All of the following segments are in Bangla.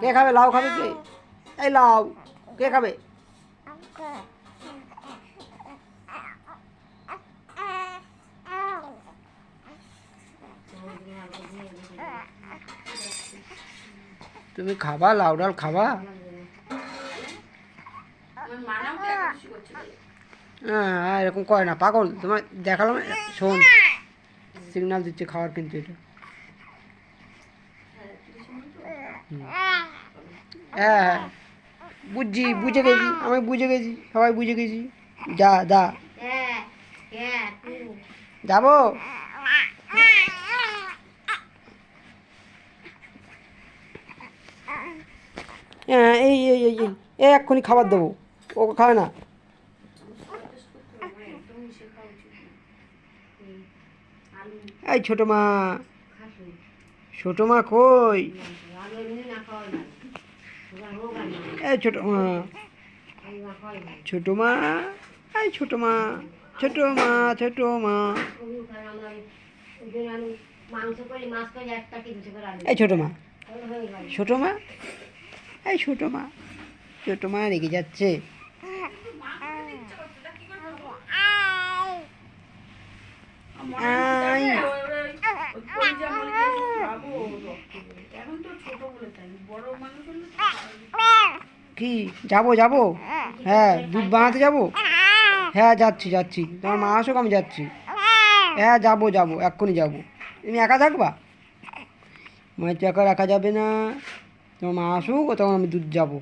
কে খাবে? লাউ খাবে কে? এই লাউ, কে খাবে? তুমি খাবা? লাউ ডাল খাবা? হ্যাঁ এরকম করে না। পাগল তোমার দেখালাম, শোন। সিগন্যাল দিচ্ছে খাওয়ার কিন্তু এটা। হ্যাঁ হ্যাঁ। বুঝছি, বুঝে গেছি, আমি বুঝে গেছি, সবাই বুঝে গেছি। যা যা। যাব? হ্যাঁ এই এই এই এই এই এক্ষুনি খাবার দেবো। ও খাবে না? এই ছোটো মা। ছোটো মা কই? এই ছোটো মা। ছোটো মা এই ছোটো মা ছোটো মা ছোটো মা। এই ছোটো মা ছোটো মা এই ছোটো মা ছোটো মা রেগে যাচ্ছে। আই কি? যাব যাব? হ্যাঁ দুধ বানাতে যাব? হ্যাঁ যাচ্ছি যাচ্ছি। তোমার মা আসুক আমি যাচ্ছি। হ্যাঁ। যাব যাব এক্ষুনি যাব। তুমি একা থাকবা? মায়ের একা রাখা যাবে না। তোমার মা আসুক ও তখন আমি দুধ যাব।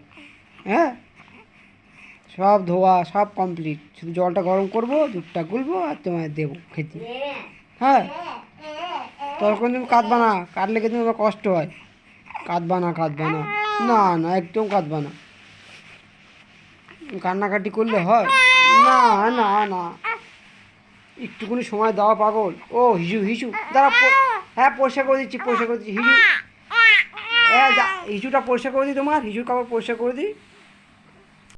হ্যাঁ? সব ধোয়া সব কমপ্লিট শুধু জলটা গরম করব দুধটা গুলবো আর তোমায় দেবো খেতে। হ্যাঁ। তখন তুমি কাঁদবা না? কাটলে কিন্তু তোমার কষ্ট হয়। কাঁদবা না কাঁদবা না। না না, একদম কাঁদবা না। কান্নাকাটি করলে হয়? না না না। একটুকুনি সময় দেওয়া পাগল। ও হিসু হিসু দাঁড়া হ্যাঁ পরিষ্কার করে দিচ্ছি পরিষ্কার করে দিচ্ছি। হিসু হ্যাঁ যা হিসুটা পরিষ্কার করে দিই তোমার? হিসুর কাপড় পরিষ্কার করে দিই?